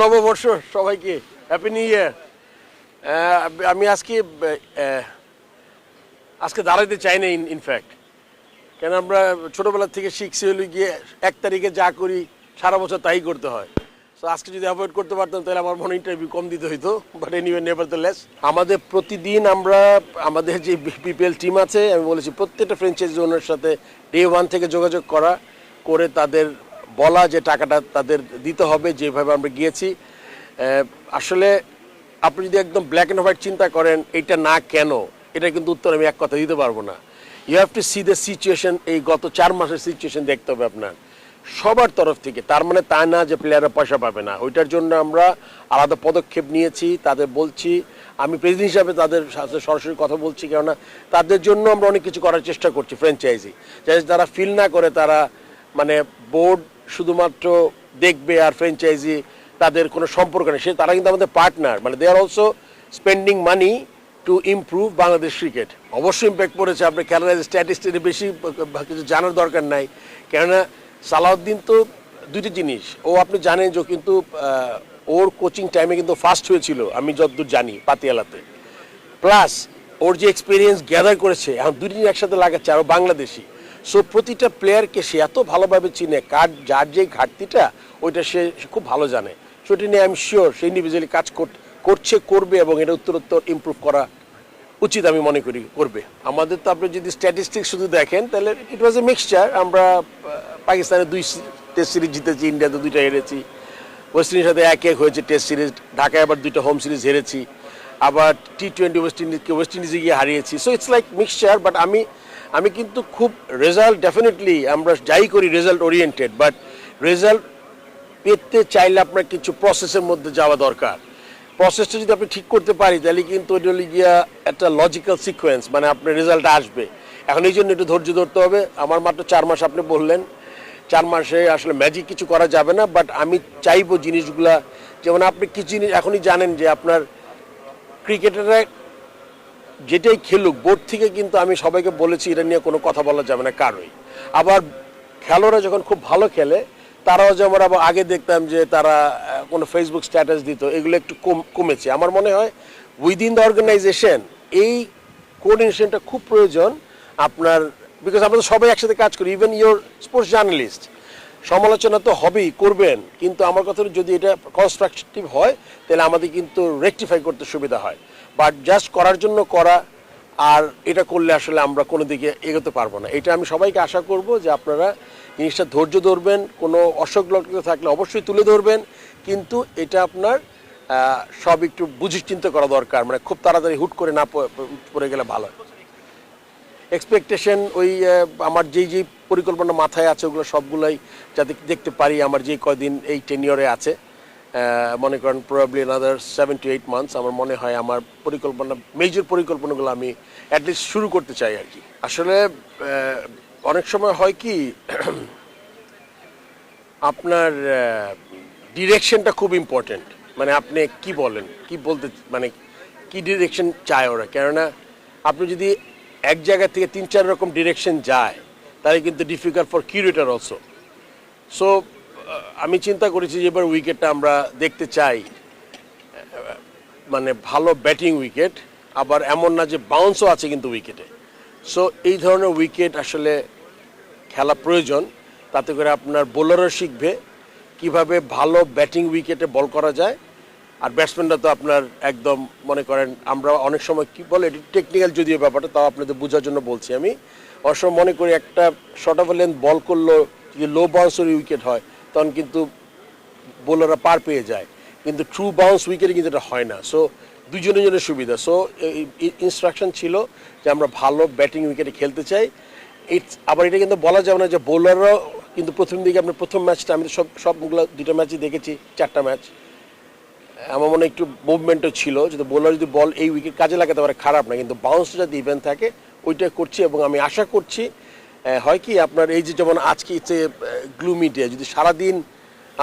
নববর্ষ সবাইকে happy new year আমি আজকে আজকে দাঁড়াইতে চাই না ইনফ্যাক্ট কেন আমরা ছোটবেলা থেকে শিখছি হলে গিয়ে এক তারিখে যা করি, সারা বছর তাই করতে হয়। তো আজকে যদি অ্যাভয়েড করতে পারতাম, তাহলে আমার মনে ইন্টারভিউ কম দিতে হইতো। But anyway nevertheless আমাদের প্রতিদিন আমরা, আমাদের যে বিপিএল টিম আছে, আমি বলেছি প্রত্যেকটা ফ্র্যাঞ্চাইজি ওনার সাথে ডে ওয়ান থেকে যোগাযোগ করা, করে তাদের বলা যে টাকাটা তাদের দিতে হবে, যেভাবে আমরা গিয়েছি। আসলে আপনি যদি একদম ব্ল্যাক অ্যান্ড হোয়াইট চিন্তা করেন, এটা না কেন? এটা কিন্তু উত্তর আমি এক কথা দিতে পারব না। You have to see the situation এই গত চার মাসের সিচুয়েশন দেখতে হবে আপনার। সবার তরফ থেকে, তার মানে তা না যে প্লেয়াররা পয়সা পাবে না। ওইটার জন্য আমরা আলাদা পদক্ষেপ নিয়েছি, তাদের বলছি, আমি প্রেসিডেন্ট হিসাবে তাদের সাথে সরাসরি কথা বলছি, কেননা তাদের জন্য আমরা অনেক কিছু করার চেষ্টা করছি ফ্র্যাঞ্চাইজি যাতে তারা ফিল না করে তারা মানে বোর্ড শুধুমাত্র দেখবে আর ফ্র্যাঞ্চাইজি তাদের কোনো সম্পর্ক নেই। সে তারা কিন্তু আমাদের পার্টনার মানে they are also spending money to improve Bangladesh cricket অবশ্যই ইম্প্যাক্ট পড়েছে, আপনি খেলার স্ট্যাটিস্টিক্স বেশি কিছু জানার দরকার নাই। কেননা সালাউদ্দিন তো দুটি জিনিস। ও আপনি জানেন যে কিন্তু ওর কোচিং টাইমে কিন্তু ফার্স্ট হয়েছিল, আমি যতদূর জানি পাতিয়ালাতে। প্লাস ওর যে এক্সপিরিয়েন্স গ্যাদার করেছে, এখন দুটি একসাথে লাগাচ্ছে আরও বাংলাদেশি। সো প্রতিটা প্লেয়ারকে সে এত ভালোভাবে চিনে, কার যার যে ঘাটতিটা, ওইটা সে খুব ভালো জানে। সো এটা নিয়ে আমি শিওর সে ইন্ডিভিজুয়ালি কাজ কর- করছে, করবে এবং এটা উত্তরোত্তর ইমপ্রুভ করা উচিত আমি মনে করি, করবে। আমাদের তো আপনি যদি স্ট্যাটিস্টিক্স শুধু দেখেন, তাহলে ইট ওয়াজ এ মিক্সচার আমরা পাকিস্তানে দুই টেস্ট সিরিজ জিতেছি, ইন্ডিয়াতে দুইটা হেরেছি ওয়েস্ট ইন্ডিজের সাথে এক এক হয়েছে টেস্ট সিরিজ ঢাকায় আবার দুইটা হোম সিরিজ হেরেছি, আবার টি টোয়েন্টি ওয়েস্ট ইন্ডিজকে ওয়েস্ট ইন্ডিজে গিয়ে হারিয়েছি। So it's like mixture but আমি আমি কিন্তু খুব রেজাল্ট ডেফিনেটলি আমরা যাই করি রেজাল্ট ওরিয়েন্টেড বাট রেজাল্ট পেতে চাইলে আপনার কিছু প্রসেসের মধ্যে যাওয়া দরকার। প্রসেসটা যদি আপনি ঠিক করতে পারি, তাহলে কিন্তু ওইটা হলে গিয়া একটা লজিক্যাল সিকোয়েন্স মানে আপনার রেজাল্ট আসবে। এখন এই জন্য একটু ধৈর্য ধরতে হবে। আমার মাত্র চার মাস আপনি বললেন, চার মাসে আসলে ম্যাজিক কিছু করা যাবে না বাট আমি চাইব জিনিসগুলা। যেমন আপনি কিছু জিনিস এখনই জানেন যে আপনার ক্রিকেটাররা যেটাই খেলুক বোর্ড থেকে কিন্তু আমি সবাইকে বলেছি, এটা নিয়ে কোনো কথা বলা যাবে না কারোই। আবার খেলোয়াড়রা যখন খুব ভালো খেলে, তারাও যেমন আবার আগে দেখতাম যে তারা কোনো ফেসবুক স্ট্যাটাস দিত, এগুলো একটু কম, কমেছে। আমার মনে হয় উইদিন দ্য অর্গানাইজেশন এই কোঅর্ডিনেশনটা খুব প্রয়োজন আপনার বিকজ আমরা সবাই একসাথে কাজ করি ইভেন ইওর স্পোর্টস জার্নালিস্ট সমালোচনা তো হবেই, করবেন, কিন্তু আমার কথা যদি এটা কনস্ট্রাকটিভ হয়, তাহলে আমাদের কিন্তু রেকটিফাই করতে সুবিধা হয়। বাট জাস্ট করার জন্য করা, আর এটা করলে আসলে আমরা কোনো দিকে এগোতে পারব না। এটা আমি সবাইকে আশা করব যে আপনারা জিনিসটা ধৈর্য ধরবেন, কোনো লক্ষণ থাকলে অবশ্যই তুলে ধরবেন, কিন্তু এটা আপনার সব একটু বুঝি চিন্তা করা দরকার। মানে খুব তাড়াতাড়ি হুট করে না পড়ে গেলে ভালো। এক্সপেকটেশন ওই আমার যেই যেই পরিকল্পনা মাথায় আছে, ওগুলো সবগুলোই যাতে দেখতে পারি। আমার যে কদিন এই টেনিয়রে আছে। মনে করেন probably another seven to eight months আমার মনে হয় আমার পরিকল্পনা মেজর পরিকল্পনাগুলো আমি অ্যাটলিস্ট শুরু করতে চাই আর কি। আসলে অনেক সময় হয় কি, আপনার ডিরেকশনটা খুব ইম্পর্টেন্ট মানে আপনি কি বলেন, কি বলতে মানে কি ডিরেকশন চায় ওরা? কেননা, আপনি যদি এক জায়গা থেকে তিন, চার রকম ডিরেকশন যায়, তাহলে কিন্তু difficult for curator also so আমি চিন্তা করেছি যে এবার উইকেটটা আমরা দেখতে চাই। মানে ভালো ব্যাটিং উইকেট, আবার এমন না যে বাউন্সও আছে কিন্তু উইকেটে। সো এই ধরনের উইকেট আসলে খেলা প্রয়োজন। তাতে করে আপনার বোলারও শিখবে কীভাবে ভালো ব্যাটিং উইকেটে বল করা যায়। আর ব্যাটসম্যানরা তো আপনার একদম মনে করেন, আমরা অনেক সময় কি বলে, এটি টেকনিক্যাল যদিও ব্যাপারটা, তাও আপনাদের বোঝার জন্য বলছি আমি। সময় মনে করি একটা শর্ট অফ লেন্থ বল করল যদি লো বাউন্সের উইকেট হয় তখন কিন্তু বোলাররা পার পেয়ে যায়। কিন্তু ট্রু বাউন্স উইকেটে কিন্তু এটা হয় না। সো দুজনের জন্য সুবিধা। সো ইনস্ট্রাকশন ছিল যে আমরা ভালো ব্যাটিং উইকেটে খেলতে চাই। আবার এটা কিন্তু বলা যাবে না যে বোলাররাও কিন্তু প্রথম দিকে আপনার প্রথম ম্যাচটা আমি সব, সবগুলো দুটো ম্যাচই দেখেছি, চারটা ম্যাচ আমার মনে একটু মুভমেন্টও ছিল, যদি বোলার যদি বল এই উইকেট কাজে লাগাতে পারে, খারাপ না। কিন্তু বাউন্সটা যদি ইভেন্ট থাকে, ওইটা করছি এবং আমি আশা করছি হয় কি আপনার এই যে যেমন আজকে গ্লুমি ডে যদি সারাদিন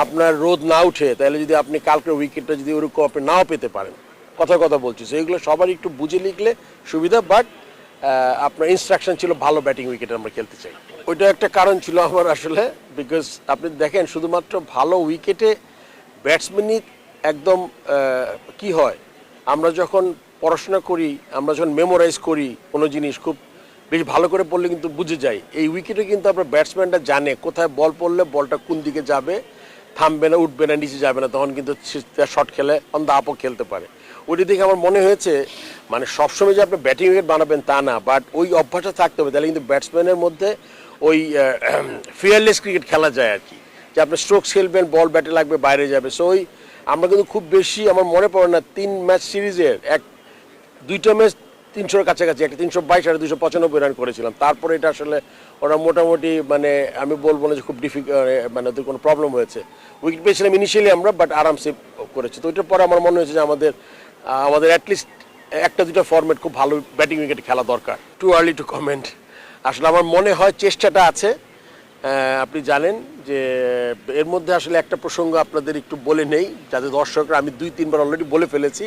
আপনার রোদ না উঠে, তাহলে যদি আপনি কালকের উইকেটটা যদি ওরকম আপনি নাও পেতে পারেন। কথা কথা বলছি। So, এগুলো সবার একটু বুঝে লিখলে সুবিধা বাট আপনার ইনস্ট্রাকশন ছিল ভালো ব্যাটিং উইকেটে আমরা খেলতে চাই। ওইটা একটা কারণ ছিল আমার আসলে বিকজ আপনি দেখেন শুধুমাত্র ভালো উইকেটে ব্যাটসম্যানই একদম কি হয়? আমরা যখন পড়াশোনা করি, আমরা যখন মেমোরাইজ করি কোনো জিনিস, খুব বেশ ভালো করে পড়লে কিন্তু বুঝে যায়। এই উইকেটে কিন্তু আপনার ব্যাটসম্যানটা জানে কোথায় বল পড়লে বলটা কোন দিকে যাবে, থামবে না, উঠবে না, নিচে যাবে না, তখন কিন্তু শট খেলে অন দ্য আপও খেলতে পারে। ওইটি দেখে আমার মনে হয়েছে মানে সবসময় যে আপনি ব্যাটিং উইকেট বানাবেন তা না বাট ওই অভ্যাসটা থাকতে হবে, তাহলে কিন্তু ব্যাটসম্যানের মধ্যে ওই ফিয়ারলেস ক্রিকেট খেলা যায় আর কি। যে আপনি স্ট্রোকস খেলবেন বল ব্যাটে লাগবে, বাইরে যাবে। সো ওই আমরা কিন্তু খুব বেশি, আমার মনে পড়ে না, তিন ম্যাচ সিরিজের এক, দুইটা ম্যাচ তিনশোর কাছাকাছি, একটা তিনশো বাইশ আর দুশো পঁচানব্বই রান করেছিলাম। তারপরে এটা আসলে ওরা মোটামুটি মানে আমি বলব না যে খুব ডিফিক মানে ওদের কোনো প্রবলেম হয়েছে। উইকেট পেয়েছিলাম ইনিশিয়ালি আমরা বাট আরামসে করেছি। তো ওইটার পরে আমার মনে হয়েছে যে আমাদের আমাদের অ্যাটলিস্ট একটা দুটো ফর্মেট খুব ভালো ব্যাটিং উইকেট খেলা দরকার। টু আর্লি টু কমেন্ট আসলে আমার মনে হয় চেষ্টাটা আছে। আপনি জানেন যে এর মধ্যে আসলে একটা প্রসঙ্গ আপনাদের একটু বলে নেই। যাতে দর্শকরা আমি দুই, তিনবার অলরেডি বলে ফেলেছি।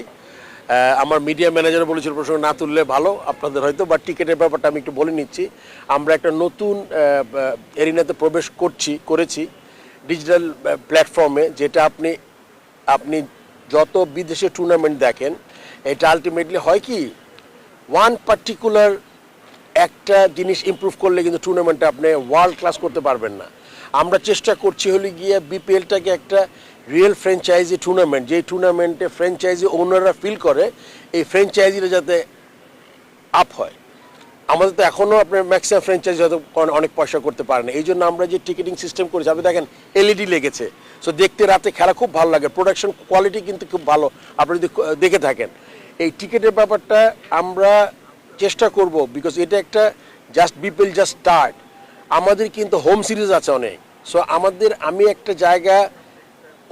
আমার মিডিয়া ম্যানেজার বলেছিল, প্রসঙ্গ না তুললে ভালো, আপনাদের হয়তো বা টিকিটের ব্যাপারটা আমি একটু বলে নিচ্ছি। আমরা একটা নতুন এরিনাতে প্রবেশ করছি, করেছি ডিজিটাল প্ল্যাটফর্মে যেটা আপনি আপনি যত বিদেশে টুর্নামেন্ট দেখেন, এটা আলটিমেটলি হয় কি ওয়ান পার্টিকুলার একটা জিনিস ইমপ্রুভ করলে কিন্তু টুর্নামেন্টটা আপনি ওয়ার্ল্ড ক্লাস করতে পারবেন না। আমরা চেষ্টা করছি হলে গিয়ে বিপিএলটাকে একটা রিয়েল ফ্র্যাঞ্চাইজি টুর্নামেন্ট যেই টুর্নামেন্টে ফ্র্যাঞ্চাইজি ওনাররা ফিল করে, এই ফ্র্যাঞ্চাইজিটা যাতে আপ হয়। আমাদের তো এখনও আপনার ম্যাক্সিমাম ফ্র্যাঞ্চাইজি হয়তো অনেক পয়সা করতে পারে না। এই জন্য আমরা যে টিকিটিং সিস্টেম করেছি, আপনি দেখেন এলইডি লেগেছে। সো দেখতে রাতে খেলা খুব ভালো লাগে। প্রোডাকশন কোয়ালিটি কিন্তু খুব ভালো। আপনি যদি দেখে থাকেন। এই টিকিটের ব্যাপারটা আমরা চেষ্টা করব বিকজ এটা একটা জাস্ট বিপিএল জাস্ট স্টার্ট আমাদের কিন্তু হোম সিরিজ আছে অনেক। সো আমাদের, আমি একটা জায়গা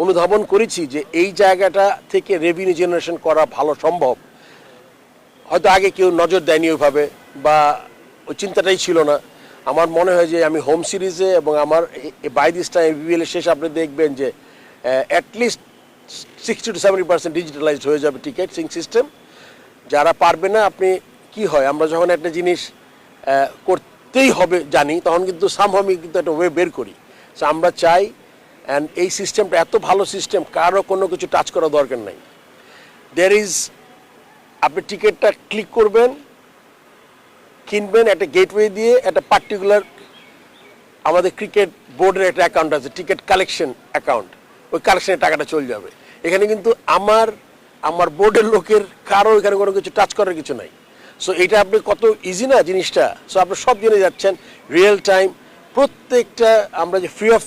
অনুধাবন করেছি যে এই জায়গাটা থেকে রেভিনিউ জেনারেশন করা ভালো সম্ভব। হয়তো আগে কেউ নজর দেয়নি ওইভাবে বা ওই চিন্তাটাই ছিল না। আমার মনে হয় যে আমি হোম সিরিজে এবং আমার বাই দিস টাইম বিপিএল শেষ আপনি দেখবেন যে at least sixty to seventy percent digitalised হয়ে যাবে টিকিট সিং সিস্টেম যারা পারবে না, আপনি কি হয়, আমরা যখন একটা জিনিস করতেই হবে জানি, তখন কিন্তু সামহামি কিন্তু একটা ওয়ে বের করি। সো আমরা চাই অ্যান্ড এই সিস্টেমটা এত ভালো সিস্টেম কারও কোনো কিছু টাচ করা দরকার নাই। দের ইজ আপনি টিকিটটা ক্লিক করবেন, কিনবেন একটা গেটওয়ে দিয়ে একটা পার্টিকুলার আমাদের ক্রিকেট বোর্ডের একটা অ্যাকাউন্ট আছে টিকিট কালেকশন অ্যাকাউন্ট ওই কালেকশনের টাকাটা চলে যাবে। এখানে কিন্তু আমার আমার বোর্ডের লোকের, কারও এখানে কোনো কিছু টাচ করার কিছু নাই। সো এটা আপনি কত ইজি না জিনিসটা? সো আপনি সব জেনে যাচ্ছেন রিয়েল টাইম প্রত্যেকটা আমরা যে ফ্রি অফ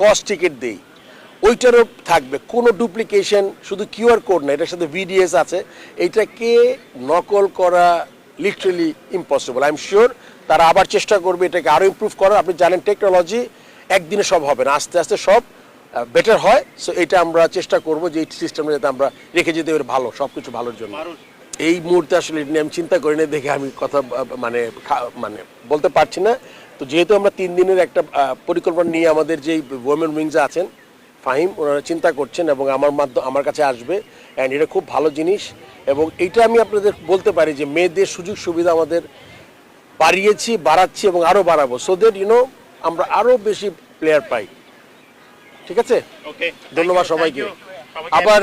কস্ট টিকিট দিই। ওইটারও থাকবে কোনো ডুপ্লিকেশন শুধু কিউআর কোড না এটার সাথে ভিডিএস আছে। এইটাকে নকল করা literally impossible I am sure তারা আবার চেষ্টা করবে এটাকে আরও ইমপ্রুভ করার। আপনি জানেন টেকনোলজি একদিনে সব হবে না আস্তে আস্তে সব বেটার হয়। সো এটা আমরা চেষ্টা করব যে এই সিস্টেমটা যাতে আমরা রেখে যেতে পারি ভালো সব কিছু ভালোর জন্য। এই মুহূর্তে আসলে আমি চিন্তা করি না দেখে আমি কথা মানে মানে বলতে পারছি না। তো যেহেতু আমরা তিন দিনের একটা পরিকল্পনা নিয়ে আমাদের যেই ওমেন উইংস আছেন ফাহিম ওনারা চিন্তা করছেন এবং আমার মাধ্যম আমার কাছে আসবে অ্যান্ড এটা খুব ভালো জিনিস এবং এইটা আমি আপনাদের বলতে পারি যে মেয়েদের সুযোগ সুবিধা আমাদের বাড়িয়েছি বাড়াচ্ছি এবং আরও বাড়াবো। সো দ্যাট ইউনো আমরা আরও বেশি প্লেয়ার পাই। ঠিক আছে? ওকে ধন্যবাদ সবাইকে আবার